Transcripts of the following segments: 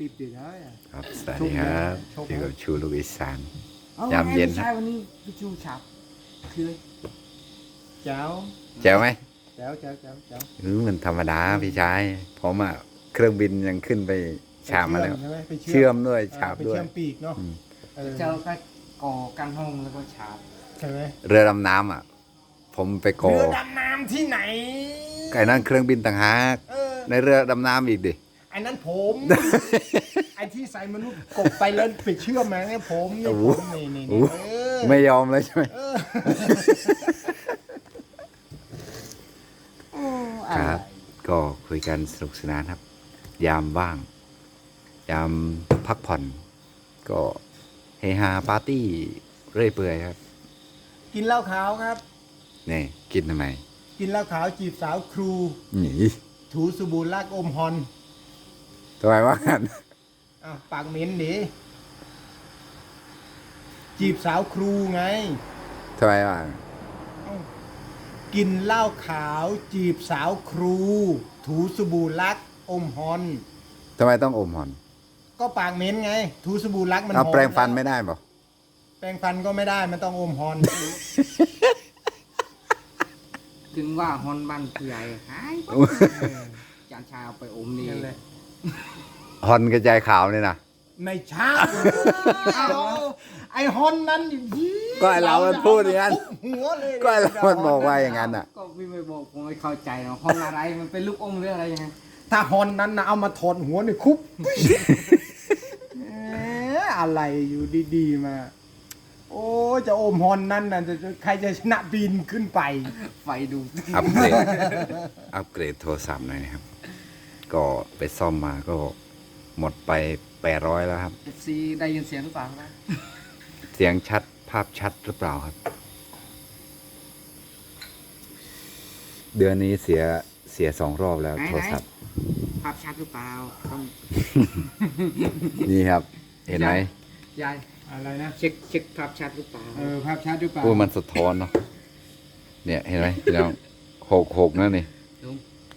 ปิดอยู่ได้อะครับสวัสดีครับชมอยู่กับชูลูกอีสานเอายามเย็นไงพี่ชายวันนี้พี่ชูฉับคือเจ้าแจ๋วไหมเจ้าเจ้าเจ้าเจ้าอืมมันธรรมดาพี่ชายผมอะเครื่องบินยังขึ้นไปชามมาแล้วใช่ไหมไปเชื่อมด้วยฉาบไปด้วยเชื่อมปีกเนาะอืมเออเจ้าก็ก่อกันห้องแล้วก็ฉับใช่ไหมเรือดำน้ำอะ ผมไปโกเรือดำน้ำที่ไหนไก่นั่นเครื่องบินต่างหากเออในเรือดำน้ำอีกดิไอ้นั้นผมไอ้ที่ใส่มนุษย์กบไปแล้วไปเชื่อมมาเนี่ยผมนี่โอ้ผโหมนี่นี่โอ้นี่โหเออไม่ยอมเลยใช่ไหม เออโอ้คอะไรรับ ก็คุยกันสนุกสนานครับ ยามว่าง ยามพักผ่อน ก็เฮฮาปาร์ตี้เรื่อยเปื่อยครับกินเหล้าขาวครับ นี่กินทำไมกินเหล้าขาวจีบสาวครู หนีถูสบู่ลากอมฮอน ทำไมว่ากันอะปากเหม็นดิจีบสาวครูไงทำไมว่ากินเหล้าขาว จีบสาวครู ถูสบู่ลักอมฮอนทำไมต้องอมหอนก็ปากเหม็นไง ถูสบู่ลักมันเอาหอมแปรงฟันล้วไม่ได้ป่ะแปรงฟันก็ไม่ได้มันต้องอมฮอน ถึงว่าฮอนบ้านผู้ใหญ่หายไปจานชายเอาไปอมนี่ นั่นเลย ฮอนกระจายขาวเนี่ยนะ ไม่ใช่เอาไอฮอนนั้นอยู่ที่ก็ไอ้เรามันพูดอย่างนั้น หัวเลยก็ไอ้เรามันบอกว่าอย่างนั้นอะ ก็พี่ไม่บอกผมไม่เข้าใจเนาะฮอนอะไรมันเป็นลูกอมหรืออะไรยังไงถ้าฮอนนั้นนะเอามาถอดหัวนี่คุบเอ๊ะอะไรอยู่ดีๆมา โอ้จะอมฮอนนั้นน่ะจะจะใครจะชนะบินขึ้นไป ไฟดูอัปเกรด อัปเกรดโทรศัพท์หน่อยนะครับ ก็ไปซ่อมมาก็หมดไปแปดร้อยแล้วครับเอฟซีได้ยินเสียงหรือเปล่าครับเสียงชัดภาพชัดหรือเปล่าครับ เดือนนี้เสียเสียสองรอบแล้วไหนโทรศัพท์ภาพชัดหรือเปล่าต้องนี่ครับ เห็นไหมยายอะไรนะ เช็คเช็คภาพชัดหรือเปล่าเออภาพชัดหรือเปล่าพูดมันสะท้อนเนาะเนี่ยเห็นไหมพี่น้องหกหกนั่นนี่ลุง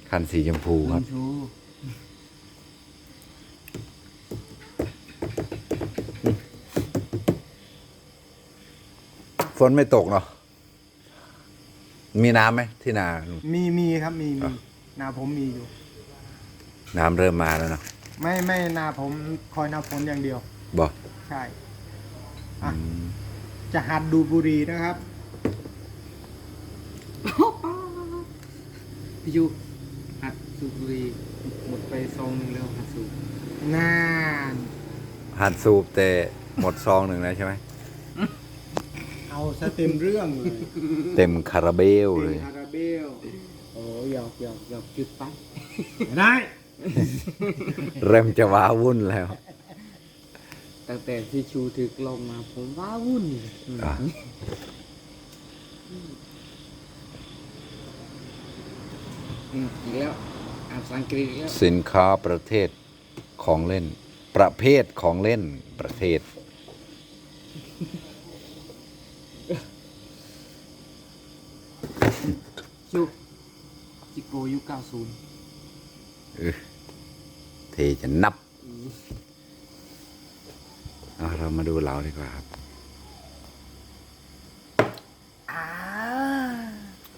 คันสีชมพูคลุรับ งชู นไม่ตกเนาะมีน้ำไหมที่นามีมีครับมีมีนาผมมีอยู่ น้ำเริ่มมาแล้วเนาะไม่ไม่นาผมคอยนาฝนอย่างเดียว บอกใช่ อะจะหัดดูดบุหรีนะครับ พี่ยูหัดสูบบุหรี่หมดไปซองหนึงแล้วหัดสูบนาน หัดสูบแต่หมดซองหนึ่งแล้วใช่ไหม เอาซะเต็มเรื่องเลยเต็มคาราเบลเลยคาราเบลโอ้หยอกหยอกหยอกจุดไปไม่ได้ เริ่มจะว้าวุ่นแล้ว ตั้งแต่ที่ชูถือกลองมาผมว้าวุ่นอะ อืมอีกแล้วอ่านภาษาอังกฤษอีกแล้วสินค้าประเทศของเล่น ประเภทของเล่นประเทศ ชูจิโกยุคเก้าศูนย์เออเทจะนับเอาเรามาดูเหลาดีกว่าครับอ่า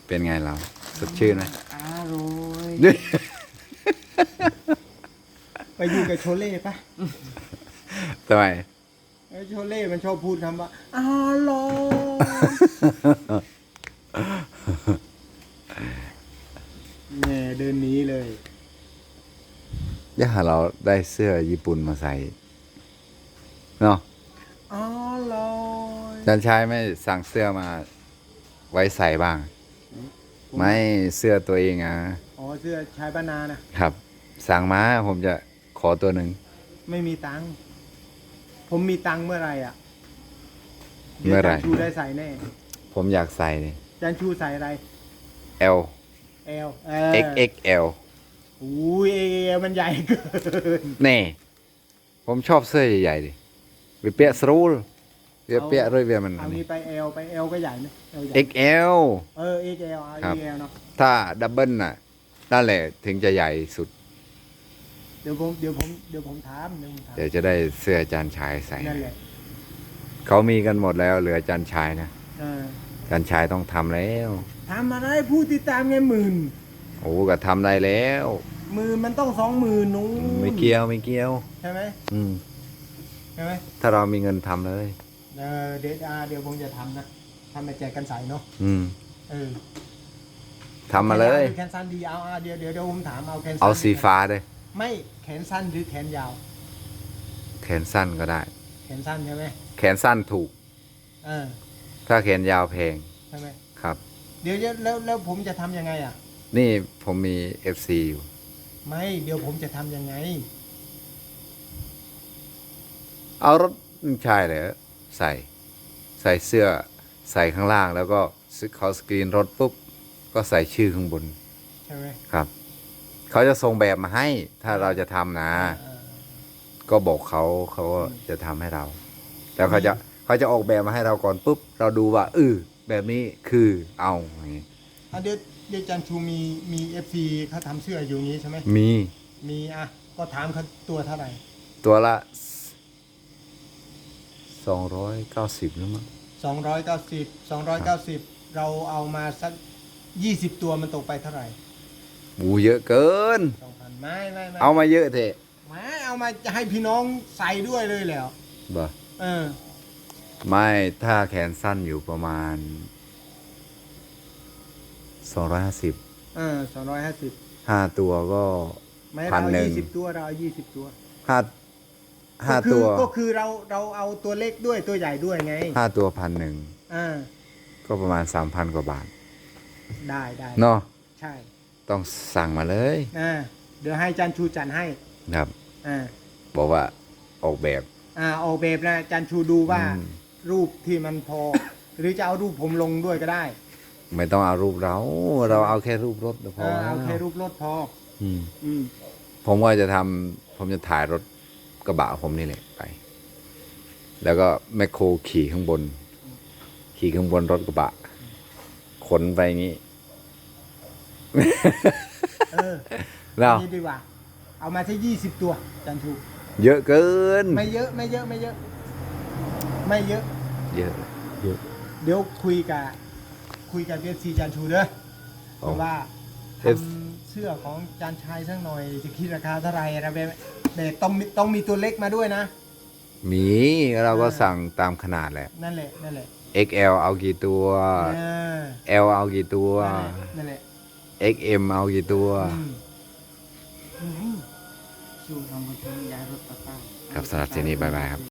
เป็นไงเราสดชื่นไหมอร่อย ไปอยู่กับโชเล่ปะทำไมเอ้ยโชเล่มันชอบพูดคำว่าอร่อยแง่ เดินหนี้เลย ย่าเราได้เสื้อญี่ปุ่นมาใส่เนาะอร่อยจันชายไม่สั่งเสื้อมาไว้ใส่บ้าง ไม่เสื้อตัวเองอะอ๋อเสื้อชายบ้านนานะครับ สั่งมาผมจะขอตัวหนึ่ง ไม่มีตังค์ผมมีตังค์เมื่อไหรอะเมื่อไหร่ดี๋ยวจันชูได้ใส่แน่ผมอยากใส่นี่ จันชูใส่อะไร L L XXL อุ้ย L มันใหญ่เกิน แน่ผมชอบเสื้อใหญ่ๆดิวิเปียสรูลเวียเปียเลยเวียมันเอาอันนี้ นี้ไป L ไป L ก็ใหญ่ไหม L ใหญ่ XL เออ XL เอาครับ XL เนาะ ถ้าดับเบิลน่ะนั่นแหละถึงจะใหญ่สุด เดี๋ยวผมเดี๋ยวผมเดี๋ยวผมถามเดี๋ยวผมถามเดี๋ยวจะได้เสื้ออาจารย์ชายใส่นั่นแหละเขามีกันหมดแล้วเหลืออาจารย์ชายนะ เออ อาจารย์ชายต้องทำแล้วทำอะไรผู้ติดตามไงหมื่นโอ้ก็ทำได้แล้วหมื่นมันต้องสองหมื่นนู้นไม่เกี่ยวไม่เกี่ยว ใช่ไหมอืมใช่ไหมถ้าเรามีเงินทำเลย เออเดี๋ยวอ่าเดี๋ยวผมจะทำนะทำมาแจกกันใส่เนาะอืมเออทำมาเลย แขนสั้นดีเอาอ่าเดี๋ยวเดี๋ยวเดี๋ยวผมถามเอาแขนสั้นเอาสีฟ้าเลยไม่แขนสั้นหรือแขนยาว แขนสั้นก็ได้ แขนสั้นใช่ไหมแขนสั้นถูก เออ ถ้าแขนยาวแพงใช่ไหมครับ เดี๋ยวจะแล้วแล้วผมจะทำยังไงอะ นี่ผมมี FC อยู่ ไม่เดี๋ยวผมจะทำยังไง เอารถใช่เลยใส่ ใส่เสื้อใส่ข้างล่างแล้วก็ซื้อเขาสกรีนรถปุ๊บ ก็ใส่ชื่อข้างบน ใช่ไหมครับ เขาจะส่งแบบมาให้ถ้าเราจะทำนะเออก็บอกเขาเขาก็จะทำให้เรา แล้วเขาจะ เขาจะออกแบบมาให้เราก่อนปุ๊บ เราดูว่าเออแบบนี้คือเอาอย่างงี้อะเดี๋ยวเดี๋ยวจันชูมีมีเอฟซีเขาทำเสื้ออยู่นี้ใช่ไหมมีมีอะก็ถามเขาตัวเท่าไหร่ตัวละสองร้อยเก้าสิบแล้วมั้ง สองร้อยเก้าสิบสองร้อยเก้าสิบเราเอามาสักยี่สิบตัวมันตกไปเท่าไหร่บูเยอะเกิน สองพันไม่ไม่ไม่เอามาเยอะเถอะไม่เอามาจะให้พี่น้องใส่ด้วยเลยแล้วบ่เออ ไม่ถ้าแขนสั้นอยู่ประมาณสองร้อยห้าสิบเออสองร้อยห้าสิบห้าตัวก็ไม่พัเรานหนึ่งยี่สิบตัวเราเอายี่สิบตัวห้าห้าก็คือตัวก็คือเราเราเอาตัวเล็กด้วยตัวใหญ่ด้วยไงห้าตัวพันหนึ่งอ่าก็ประมาณสามพันกว่าบาทได้ได้เนาะใช่ต้องสั่งมาเลยอ่าเดี๋ยวให้จันชูจันให้ครับ อ่าบอกว่าออกแบบ อ่าออกแบบนะจันชูดูว่า อืม รูปที่มันพอ หรือจะเอารูปผมลงด้วยก็ได้ไม่ต้องเอารูปเรา เราเอาแค่รูปรถก็พเอออเอาแค่รูปรถพอ อืมอืมผมก็จะทำผมจะถ่ายรถกระบะผมนี่แหละไป แล้วก็แมคโครขี่ข้างบน ขี่ข้างบนรถกระบะ ขนไปอย่างนี้เออแล้วนี่ดีกว่า เอามาที่ยี่สิบตัวจันชูเยอะเกิน ไม่เยอะไม่เยอะไม่เยอะ ไม่เยอะ เยอะเยอะเดี๋ยวคุยกับคุยกับเอฟซีจันชูเด้อโอ้เพราะว่าท F ำเสื้อของจานชายสักหน่อยจะคิดราคาเท่าไหร่อะไรแบบแต่ต้องมีต้องมีตัวเล็กมาด้วยนะ มีเราก็สั่งตามขนาดแหละ นั่นแหละนั่นแหละ XL เอากี่ตัว เออ L เอากี่ตัว นั่นแหละ XM เอากี่ตัว อืมอืมสู้ทำกันย้ายรถตะกร้าครับสำหรับที่นี้บ๊ายบายครับ